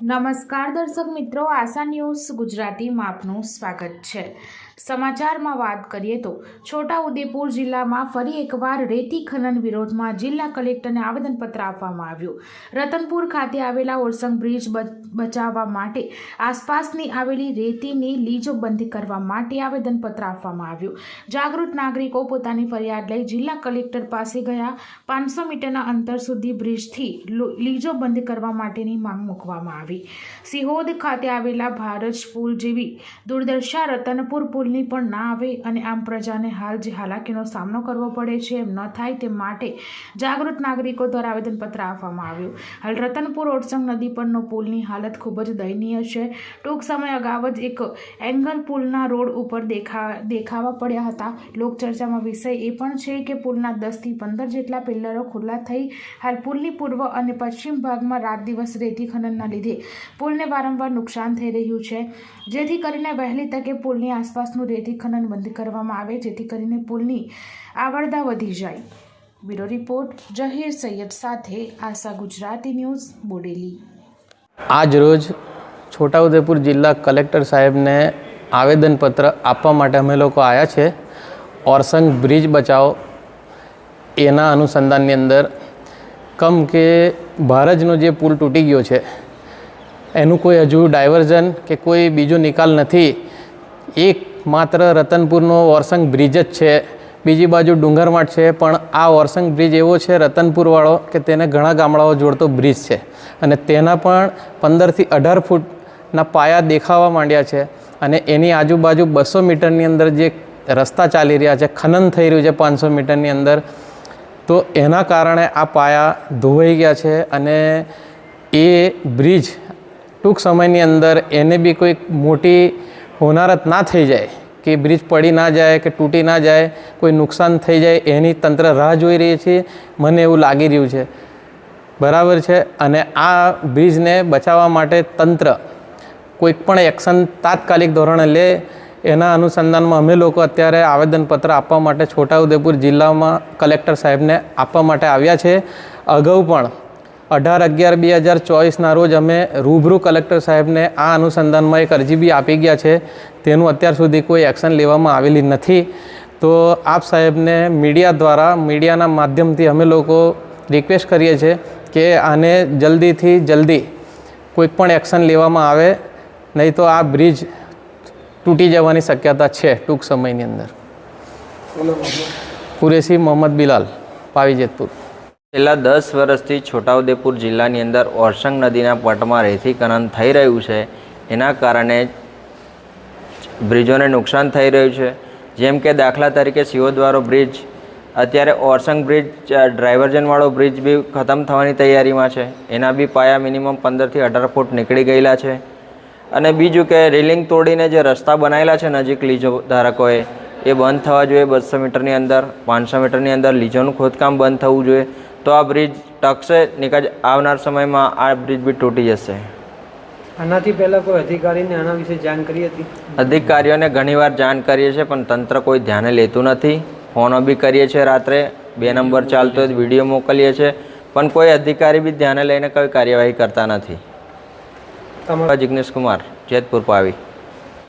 નમસ્કાર દર્શક મિત્રો, આશા ન્યૂઝ ગુજરાતીમાં આપનું સ્વાગત છે. સમાચારમાં વાત કરીએ તો છોટા ઉદેપુર જિલ્લામાં ફરી એકવાર રેતી ખનન વિરોધમાં જિલ્લા કલેક્ટરને આવેદનપત્ર આપવામાં આવ્યું. રતનપુર ખાતે આવેલા ઓરસંગ બ્રિજ બચાવવા માટે આસપાસની આવેલી રેતીની લીજો બંધ કરવા માટે આવેદનપત્ર આપવામાં આવ્યું. જાગૃત નાગરિકો પોતાની ફરિયાદ લઈ જિલ્લા કલેક્ટર પાસે ગયા. પાંચસો મીટરના અંતર સુધી બ્રિજથી લીજો બંધ કરવા માટેની માંગ મૂકવામાં આવી. સિહોદ ખાતે આવેલા ભારત પુલ જેવી દુર્દશા રતનપુર પુલની પણ ના આવે અને આમ પ્રજાને હાલ જે હાલાકીનો સામનો કરવો પડે છે એમ ન થાય તે માટે જાગૃત નાગરિકો દ્વારા આવેદનપત્ર આપવામાં આવ્યું. હાલ રતનપુર ઓરસંગ નદી પરનો પુલની હાલત ખૂબ જ દયનીય છે. ટૂંક સમય અગાઉ જ એક એંગલ પુલના રોડ ઉપર દેખા દેખાવા પડ્યા હતા. લોકચર્ચામાં વિષય એ પણ છે કે પુલના દસથી પંદર જેટલા પિલ્લરો ખુલ્લા થઈ હાલ પુલની પૂર્વ અને પશ્ચિમ ભાગમાં રાત દિવસ રેતી ખનનના લીધે પુલને વારંવાર નુકસાન થઈ રહ્યું છે. જેથી કરીને વહેલી તકે પુલની આસપાસનું રેતી ખનન બંધ કરવામાં આવે, જેથી કરીને પુલની આવડતા વધી જાય. બ્યુરો રિપોર્ટ, જહીર સૈયદ સાથે આશા ગુજરાતી ન્યૂઝ, બોડેલી. આજ રોજ છોટાઉદેપુર જિલ્લા કલેક્ટર સાહેબને આવેદનપત્ર આપવા માટે અમે લોકો આવ્યા છે. ઓરસંગ બ્રિજ બચાવો એના અનુસંધાનની અંદર કમ કે ભારજનો જે પુલ તૂટી ગયો છે એનું કોઈ હજુ ડાયવર્ઝન કે કોઈ બીજો નિકાલ નથી. એક માત્ર રતનપુરનો ઓરસંગ બ્રિજ જ છે. બીજી બાજુ ડુંગરમાટ છે, પણ આ ઓરસંગ બ્રિજ એવો છે રતનપુરવાળો કે તેને ઘણા ગામડાઓ જોડતો બ્રિજ છે. અને તેના પણ પંદરથી અઢાર ફૂટના પાયા દેખાવા માંડ્યા છે. અને એની આજુબાજુ બસો મીટરની અંદર જે રસ્તા ચાલી રહ્યા છે, ખનન થઈ રહ્યું છે પાંચસો મીટરની અંદર, તો એના કારણે આ પાયા ધોવાઈ ગયા છે અને એ બ્રિજ ટૂંક સમયની અંદર એને બી કોઈક મોટી હોનારત ના થઈ જાય, કે બ્રિજ પડી ના જાય, કે તૂટી ના જાય, કોઈ નુકસાન થઈ જાય, એની તંત્ર રાહ જોઈ રહી છે, મને એવું લાગી રહ્યું છે. બરાબર છે? અને આ બ્રિજને બચાવવા માટે તંત્ર કોઈક પણ એક્શન તાત્કાલિક ધોરણે લે, એના અનુસંધાનમાં અમે લોકો અત્યારે આવેદનપત્ર આપવા માટે છોટાઉદેપુર જિલ્લામાં કલેક્ટર સાહેબને આપવા માટે આવ્યા છે. અગાઉ પણ અઢાર અગિયાર બે હજાર ચોવીસના રોજ અમે રૂબરૂ કલેક્ટર સાહેબને આ અનુસંધાનમાં એક અરજી બી આપી ગયા છે. તેનું અત્યાર સુધી કોઈ એક્શન લેવામાં આવેલી નથી. તો આપ સાહેબને મીડિયા દ્વારા મીડિયાના માધ્યમથી અમે લોકો રિક્વેસ્ટ કરીએ છીએ કે આને જલ્દીથી જલ્દી કોઈક પણ એક્શન લેવામાં આવે નહીં તો આ બ્રિજ તૂટી જવાની શક્યતા છે ટૂંક સમયની અંદર. કુરેશી મોહમ્મદ બિલાલ પાવીજેતપુર. છેલ્લા દસ વર્ષથી છોટાઉદેપુર જિલ્લાની અંદર ઓરસંગ નદીના પટમાં રેતી થઈ રહ્યું છે. એના કારણે બ્રિજોને નુકસાન થઈ રહ્યું છે. જેમ કે દાખલા તરીકે સિહોદવાળો બ્રિજ, અત્યારે ઓરસંગ બ્રિજ ડ્રાઇવર્જનવાળો બ્રિજ બી ખતમ થવાની તૈયારીમાં છે. એના બી પાયા મિનિમમ પંદરથી અઢાર ફૂટ નીકળી ગયેલા છે. અને બીજું કે રેલિંગ તોડીને જે રસ્તા બનાવેલા છે નજીક લીજો ધારકોએ, એ બંધ થવા જોઈએ બસો મીટરની અંદર, પાંચસો મીટરની અંદર લીજોનું ખોદકામ બંધ થવું જોઈએ. તો આ બ્રિજ ટકશે નિકાજ આવનાર સમયમાં આ બ્રિજ બી તૂટી જશે. આનાથી પહેલાં કોઈ અધિકારીને આના વિશે જાણ કરી હતી? અધિકારીઓને ઘણીવાર જાણ કરીએ છીએ પણ તંત્ર કોઈ ધ્યાને લેતું નથી. ફોનો બી કરીએ છીએ રાત્રે બે નંબર ચાલતો હોય વીડિયો મોકલીએ છીએ પણ કોઈ અધિકારી બી ધ્યાને લઈને કોઈ કાર્યવાહી કરતા નથી. તમારા જિગ્નેશ કુમાર જેતપુર પાવી.